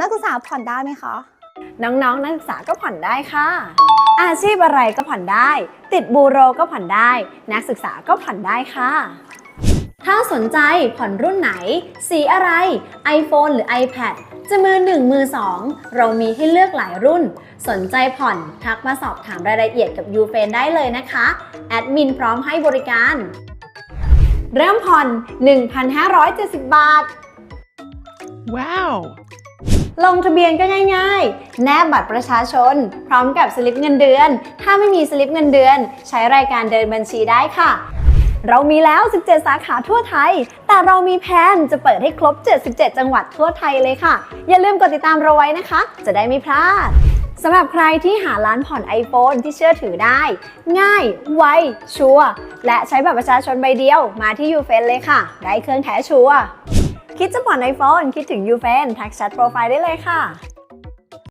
นักศึกษาผ่อนได้ไหมคะ น้องๆ นักศึกษาก็ผ่อนได้ค่ะ อาชีพอะไรก็ผ่อนได้ ติดบูโรก็ผ่อนได้ นักศึกษาก็ผ่อนได้ค่ะ ถ้าสนใจผ่อนรุ่นไหน สีอะไร iPhone หรือ iPad จะมือ1มือ2เรามีให้เลือกหลายรุ่น สนใจผ่อนทักมาสอบถามรายละเอียดกับ u f a n ได้เลยนะคะ แอดมินพร้อมให้บริการ เริ่มผ่อน 1,570 บาท Wow! ลงทะเบียนก็ง่ายๆ แนบบัตรประชาชน พร้อมกับสลิปเงินเดือน ถ้าไม่มีสลิปเงินเดือน ใช้รายการเดินบัญชีได้ค่ะ เรามีแล้ว 17 สาขาทั่วไทย แต่เรามีแผนจะเปิดให้ครบ 77 จังหวัดทั่วไทยเลยค่ะ อย่าลืมกดติดตามเราไว้นะคะ จะได้ไม่พลาดสำหรับใครที่หาร้านผ่อน iPhone ที่เชื่อถือได้ ง่าย ไว ชัวร์และใช้บัตรประชาชนใบเดียวมาที่ u f e n เลยค่ะ ได้เครื่องแท้ชัวร์ คิดจะผ่อน iPhone คิดถึง u f a n ทักแชทโปรไฟล์ได้เลยค่ะ